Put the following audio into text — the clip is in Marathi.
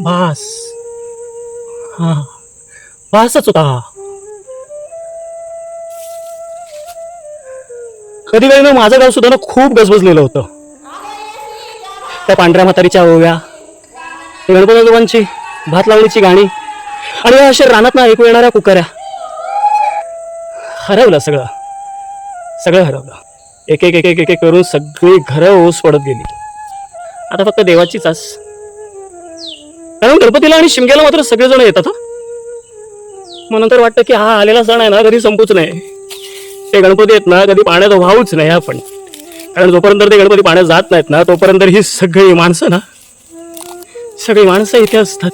बास. हा. बासच होता. कधी कधी ना माझं गाव सुद्धा ना खूप गजबजलेलं होतं. त्या पांढऱ्या म्हातारीच्या ओव्या ते गणपती भात लावणीची गाणी आणि या अशा रानात ना ऐकू येणाऱ्या कुकऱ्या. हरवलं सगळं. सगळं हरवलं. एक एक एक एक एक एक करून सगळी घरं ओस पडत गेली. आता फक्त देवाचीच आस. कारण गणपतीला आणि शिमग्याला मात्र सगळेजण येतात मग नंतर वाटतं की हा आलेला सण आहे ना कधी संपूच नाही. ते गणपती आहेत ना कधी पाण्यात वाहूच नाही आपण. कारण जोपर्यंत ते गणपती पाण्यात जात नाहीत ना तोपर्यंत ही सगळी माणसं ना सगळी माणसं इथे असतात.